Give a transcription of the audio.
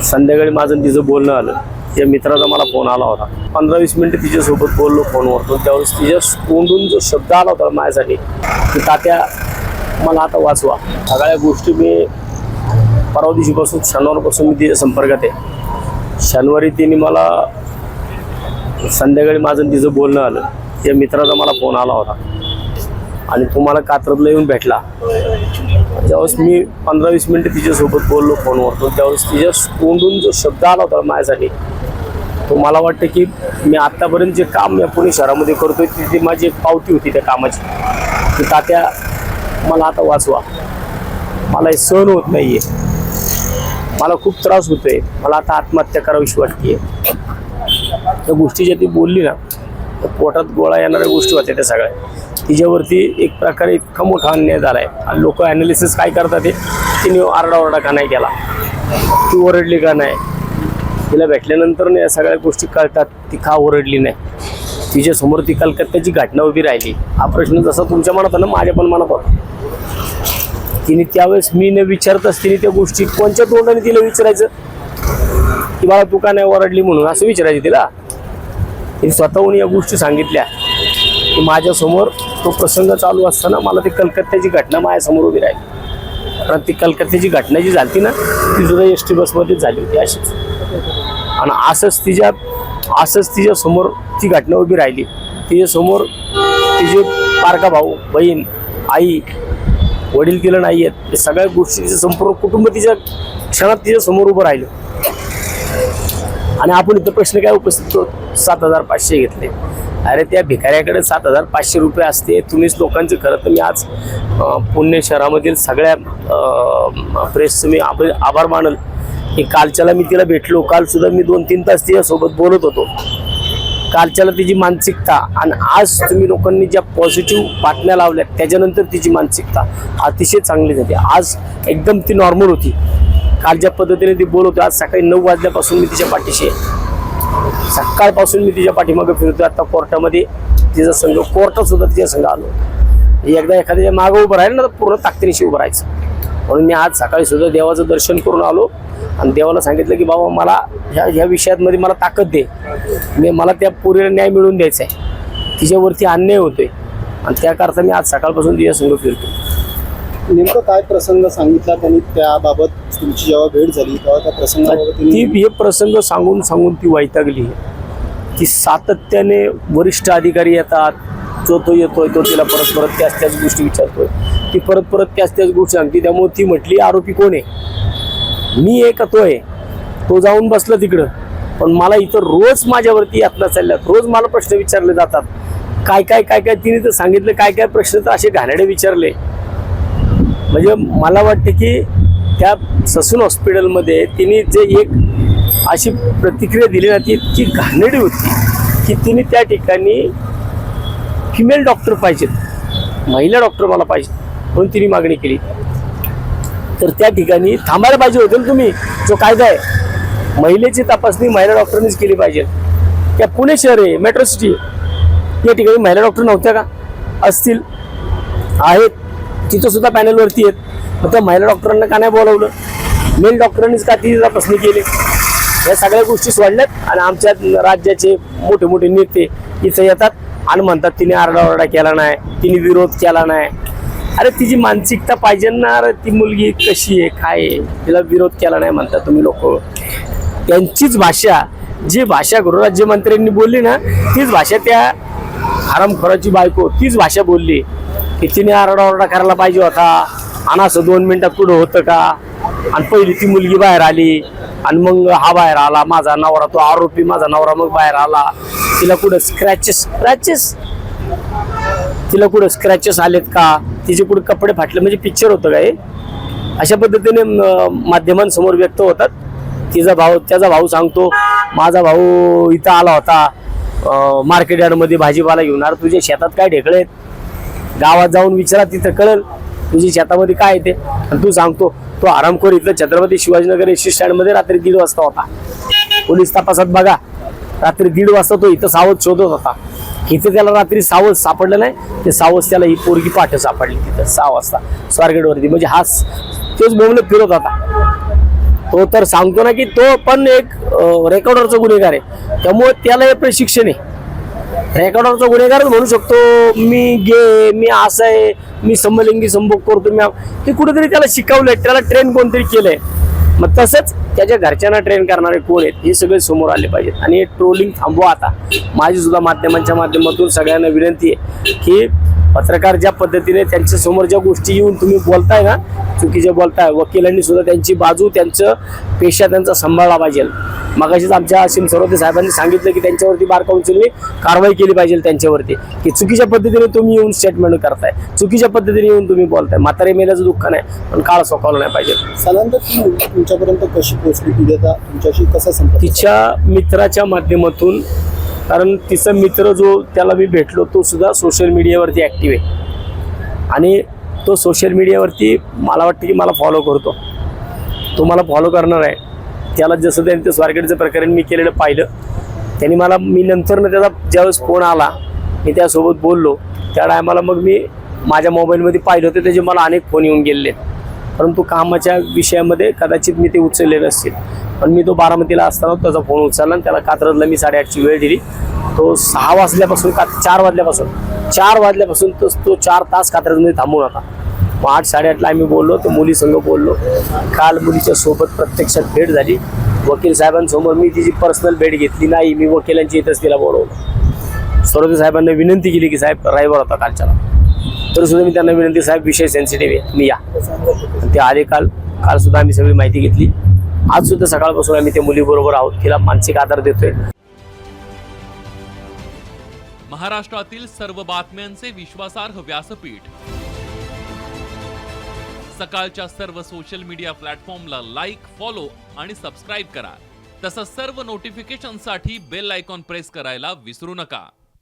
संध्याकाळी माझं आणि तिचं बोलणं आलं. त्या मित्राचा मला फोन आला होता. पंधरा वीस मिनिटं तिच्यासोबत बोललो फोनवर तर त्यावेळेस तिच्या तोंडून जो शब्द आला होता माझ्यासाठी की तात्या मला आता वाचवा. सगळ्या गोष्टी मी परवा दिवशीपासून शनिवारपासून मी तिच्या संपर्कात आहे. शनिवारी तिने मला संध्याकाळी माझं आणि तिचं बोलणं आलं. त्या मित्राचा मला फोन आला होता. आणि तुम्हाला कात्रतला येऊन भेटला. ज्यावेळेस मी पंधरा वीस मिनिटं तिच्यासोबत बोललो फोनवर त्यावेळेस तिच्या तोंडून जो शब्द आला होता माझ्यासाठी तो मला वाटतं की मी आत्तापर्यंत जे काम या पुणे शहरामध्ये करतोय तिथे माझी एक पावती होती त्या कामाची की तात्या मला आता वाचवा. मला हे सहन होत नाहीये. मला खूप त्रास होतोय. मला आता आत्महत्या करावीशी वाटते. त्या गोष्टी ज्या ती बोलली ना तर पोटात गोळा येणाऱ्या गोष्टी होत्या त्या सगळ्या. तिच्यावरती एक प्रकारे इतका मोठा अन्याय झाला आहे आणि लोक ॲनालिसिस काय करतात ते? तिने आरडाओरडा का नाही केला? ती ओरडली का नाही? तिला भेटल्यानंतर या सगळ्या गोष्टी कळतात ती का ओरडली नाही? तिच्यासमोर ती कलकत्त्याची घटना उभी राहिली. हा प्रश्न जसा तुमच्या मनात ना माझ्या पण मनात होता तिने त्यावेळेस मी न विचारताच तिने त्या गोष्टी कोणत्या तोंडाने तिला विचारायचं? की बाळा तू का नाही ओरडली म्हणून? असं विचारायचं तिला. तिने स्वतःहून या गोष्टी सांगितल्या. की माझ्यासमोर तो प्रसंग चालू असताना मला ती कलकत्त्याची घटना माझ्यासमोर उभी राहिली. कारण ती कलकत्त्याची घटना जी झाली ना ती सुद्धा एस टी बसमध्येच झाली होती अशीच. आणि असंच तिच्या असंच तिच्या समोर ती घटना उभी राहिली. तिच्यासमोर तिचे पारका भाऊ बहीण आई वडील तिला नाही आहेत हे सगळ्या गोष्टी तिचं संपूर्ण कुटुंब तिच्या क्षणात तिच्या समोर उभं राहिलं. आणि आपण इथं प्रश्न काय उपस्थित करतो सात हजार पाचशे घेतले. अरे त्या भिकाऱ्याकडे सात हजार पाचशे रुपये असते. तुम्हीच लोकांचं खरं तर मी आज पुणे शहरामधील सगळ्या प्रेसचं मी आप आभार मानल. की कालच्याला मी तिला भेटलो. कालसुद्धा मी दोन तीन तास तिच्यासोबत बोलत होतो. कालच्याला तिची मानसिकता आणि आज तुम्ही लोकांनी ज्या पॉझिटिव्ह बातम्या लावल्या त्याच्यानंतर तिची मानसिकता अतिशय चांगली झाली. आज एकदम ती नॉर्मल होती. काल ज्या पद्धतीने ती बोलत होती आज सकाळी नऊ वाजल्यापासून मी तिच्या पाठीशी आहे. सकाळपासून मी तिच्या पाठीमागे फिरतो आता कोर्टामध्ये तिचा संघ कोर्टात सुद्धा तिच्या संघ आलो. एकदा एखाद्याच्या मागं उभं राहिलं ना तर पूर्ण ताकदीनिशी उभं राहायचं. म्हणून मी आज सकाळी सुद्धा देवाचं दर्शन करून आलो. आणि देवाला सांगितलं की बाबा मला ह्या ह्या विषयामध्ये मला ताकद दे. मी मला त्या पुरीला न्याय मिळवून द्यायचा आहे. तिच्यावरती अन्याय होतोय. आणि त्याकरता मी आज सकाळपासून तिच्या संघ फिरतो नेमकं काय प्रसंग सांगितला त्यांनी? त्याबाबत तुमची जेव्हा भेट झाली तेव्हा त्या प्रसंगाबाबत ती हे प्रसंग सांगून सांगून ती वैतागली. ती सातत्याने वरिष्ठ अधिकारी येतात. जो तो येतोय तो तिला परत परत त्याच त्याच गोष्टी विचारतोय. ती परत परत त्याच त्याच गोष्टी सांगते. त्यामुळे ती म्हटली आरोपी कोण आहे? मी आहे का तो आहे. तो जाऊन बसला तिकडं. पण मला इथं रोज माझ्यावरती यातना चालल्यात. रोज मला प्रश्न विचारले जातात. काय काय काय काय? तिने तर सांगितलं काय काय प्रश्न तर असे घाणेडे विचारले. म्हणजे मला वाटतं की त्या ससून हॉस्पिटलमध्ये तिने जे एक अशी प्रतिक्रिया दिली ना ती इतकी घाणेरडी होती की तिने त्या ठिकाणी फिमेल डॉक्टर पाहिजेत. महिला डॉक्टर मला पाहिजे म्हणून तिने मागणी केली. तर त्या ठिकाणी थांबायला पाहिजे होते ना तुम्ही जो कायदा आहे. महिलेची तपासणी महिला डॉक्टरनीच केली पाहिजे. त्या पुणे शहर आहे मेट्रो सिटी या ठिकाणी महिला डॉक्टर नव्हत्या का? असतील आहेत. तिथं सुद्धा पॅनलवरती आहेत. मग त्या महिला डॉक्टरांना का नाही बोलावलं? मेल डॉक्टरांनीच का ती प्रश्न केले? या सगळ्या गोष्टी सोडल्यात आणि आमच्या राज्याचे मोठे मोठे नेते इथं येतात आणि म्हणतात तिने आरडाओरडा केला नाही तिने विरोध केला नाही. अरे तिची मानसिकता पाहिजे ना अरे ती मुलगी कशी आहे काय आहे? तिला विरोध केला नाही म्हणतात तुम्ही लोक. त्यांचीच भाषा जी भाषा गृहराज्यमंत्र्यांनी बोलली ना तीच भाषा त्या हरामखोराची बायको तीच भाषा बोलली. की तिने आरडाओरडा करायला पाहिजे होता. आणि असं दोन मिनिटात पुढं होतं का? आणि पहिली ती मुलगी बाहेर आली. आणि मग हा बाहेर आला. माझा नवरा तो आरोपी माझा नवरा मग बाहेर आला. तिला कुठं स्क्रॅचेस स्क्रॅचेस तिला कुठं स्क्रॅचेस आलेत का? तिचे कुठं कपडे फाटले? म्हणजे पिक्चर होतं काय अशा पद्धतीने माध्यमांसमोर व्यक्त होतात. तिचा भाऊ त्याचा भाऊ सांगतो माझा भाऊ इथं आला होता. मार्केट यार्डमध्ये भाजीपाला घेऊन अरे तुझ्या शेतात काय ढेकळे आहेत? गावात जाऊन विचारा तिथं कळेल तुझी शेतामध्ये काय येते आणि तू सांगतो तो आरामखोर इथं छत्रपती शिवाजीनगर एस स्टँडमध्ये रात्री दीड वाजता होता. पोलीस तपासात बघा रात्री दीड वाजता तो इथं सावध शोधत होता. इथं त्याला रात्री सावध सापडलं नाही ते सावध त्याला ही पोरगी पाठ सापडली तिथं सहा वाजता स्वारगेटवरती. म्हणजे हा तोच बोंबलं फिरत होता. तो तर सांगतो ना की तो पण एक रेकॉर्डरचा गुन्हेगार आहे. त्यामुळे त्याला हे प्रशिक्षण आहे. रेकॉर्डरचा गुन्हेगारच म्हणू शकतो. मी गे मी असं आहे मी समलिंगी संभोग करतो मी ते हे कुठेतरी त्याला शिकवलंय त्याला ट्रेन कोणतरी केलंय. मग तसंच त्याच्या घरच्यांना ट्रेन करणारे कोण आहेत हे सगळे समोर आले पाहिजेत. आणि ट्रोलिंग थांबवा आता. माझी सुद्धा माध्यमांच्या माध्यमातून सगळ्यांना विनंती आहे की पत्रकार ज्या पद्धतीने त्यांच्यासमोर ज्या गोष्टी येऊन तुम्ही बोलताय ना चुकीचे बोलताय वकिलांनी सुद्धा त्यांची बाजू त्यांचं पेशा त्यांचा सांभाळला पाहिजे. मगाशीच आमच्या असीम सरोदे साहेबांनी सांगितलं की त्यांच्यावरती बार काउन्सिलने कारवाई केली पाहिजे त्यांच्यावरती. की चुकीच्या पद्धतीने तुम्ही येऊन स्टेटमेंट करताय चुकीच्या पद्धतीने येऊन तुम्ही बोलताय. म्हातारे मेल्याचं दुःख नाही पण काळ सोकावलं नाही पाहिजे. साधारणतः तुमच्यापर्यंत कशी पोहोचली? पीडिता तुमच्याशी कसा संपर्क तिच्या मित्राच्या माध्यमातून कारण तिचा मित्र जो त्याला मी भेटलो तो सुद्धा सोशल मीडियावरती ॲक्टिव्ह आहे. आणि तो सोशल मीडियावरती मला वाटतं की मला फॉलो करतो. तो मला फॉलो करणार आहे. त्याला जसं त्यांचं स्वारगेटचं प्रकरण मी केलेलं पाहिलं. त्यांनी मला मी नंतर त्याचा ज्यावेळेस फोन आला मी त्यासोबत बोललो. त्या टायमाला मग मी माझ्या मोबाईलमध्ये पाहिलं होतं त्याचे मला अनेक फोन येऊन गेलेले आहेत. परंतु कामाच्या विषयामध्ये कदाचित मी ते उचलले नसतील. पण मी तो बारामतीला असताना त्याचा फोन उचलला आणि त्याला कात्रजला मी साडेआठची वेळ दिली. तो सहा वाजल्यापासून का चार वाजल्यापासून चार वाजल्यापासून तो तो चार तास कात्रजमध्ये थांबून होता. मग आठ साडेआठला आम्ही बोललो तर मुलीसंग बोललो. काल मुलीच्या सोबत प्रत्यक्षात भेट झाली. वकील साहेबांसमोर मी तिची पर्सनल भेट घेतली नाही मी वकिलांची इथंच तिला बोलवलं. सरोदे साहेबांना विनंती केली की साहेब रायवर होता कालच्याला तरी सुद्धा मी त्यांना विनंती साहेब विषय सेन्सिटिव्ह आहे. तुम्ही या. ते आले काल. काल सुद्धा आम्ही सगळी माहिती घेतली. आज सुद्धा सकाळपासून आम्ही त्या मुलीबरोबर आहोत. तिला मानसिक आधार देतोय. महाराष्ट्रातील सर्व बातम्यांचे विश्वासार्ह व्यासपीठ. सकाळच्या सर्व सोशल मीडिया प्लॅटफॉर्मला लाईक फॉलो आणि सबस्क्राईब करा. तसंच सर्व नोटिफिकेशनसाठी बेल आयकॉन प्रेस करायला विसरू नका.